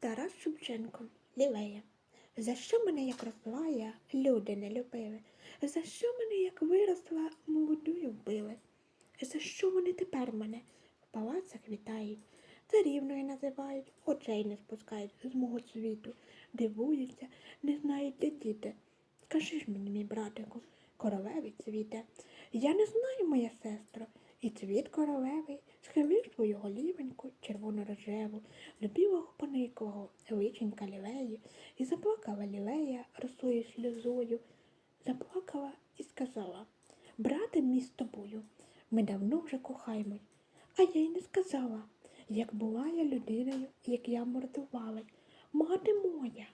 Тарас Шевченко, Лілея. За що мене як росла я, люди не любили? За що мене як виросла, молодою вбили? За що вони тепер мене в палацах вітають? Царівною називають, очей не спускають з мого світу, дивуються, не знають, де діти. Скажи ж мені, мій братику, королеві цвіте. Я не знаю, моя сестро, і цвіт королевий схилив свою голівеньку червоно-рожеву, до білого пониклого личенька лілеї, і заплакала лілея росою сльозою, заплакала і сказала, брате мій з тобою, ми давно вже кохаємось, а я й не сказала, як була я людиною, як я мордувалась, мати моя.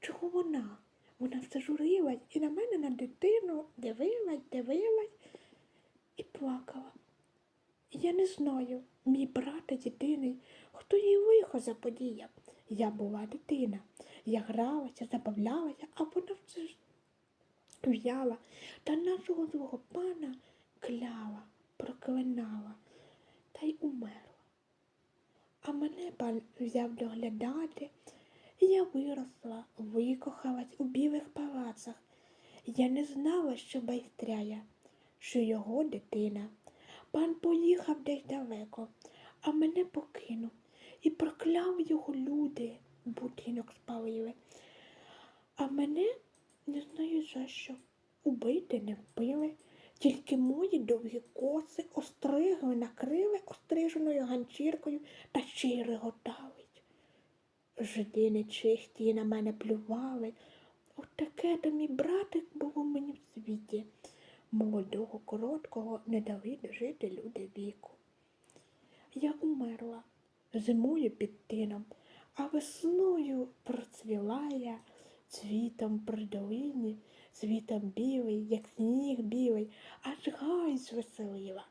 Чого вона? Вона все журилась і на мене на дитину дивилась, дивилась і плакала. Я не знаю, мій брат єдиний, хто їй лихо заподіяв. Я була дитина. Я гралася, забавлялася, а вона все ж в'яла та нашого злого пана кляла, проклинала та й умерла. А мене пан взяв доглядати, я виросла, викохалась у білих палацах. Я не знала, що байстряя, що його дитина. Пан поїхав десь далеко, а мене покинув і прокляв його люди, будинок спалили. А мене не знаю за що. Убити не вбили, тільки мої довгі коси остригли, накрили остриженою ганчіркою та ще й реготавить. Жиди нечисті на мене плювали. От таке то мій братик було мені в світі. Молодого, короткого не дали дожити люди віку. Я умерла зимою під тином, а весною процвіла я цвітом при долині, цвітом білий, як сніг білий, аж гай звеселила.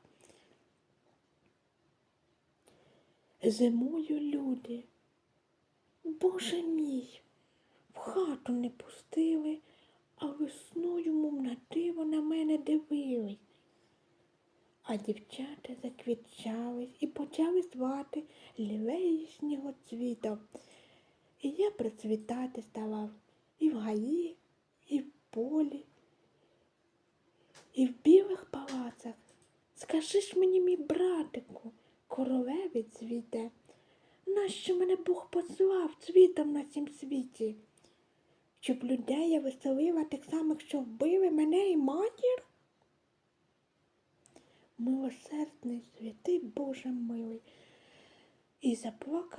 Зимою люди, Боже мій, в хату не пустили, а весною, мов на диво, на мене дивились. А дівчата заквітчались і почали звати лілеї снігоцвітом. І я процвітати стала і в гаї, і в полі, і в білих палацах. Скажи ж мені, мій братику, королеві цвіте, нащо мене Бог послав цвітом на цім світі? Щоб людей я веселила тих самих, що вбили мене і матір? Милосердний святий Боже милий, і заплакав.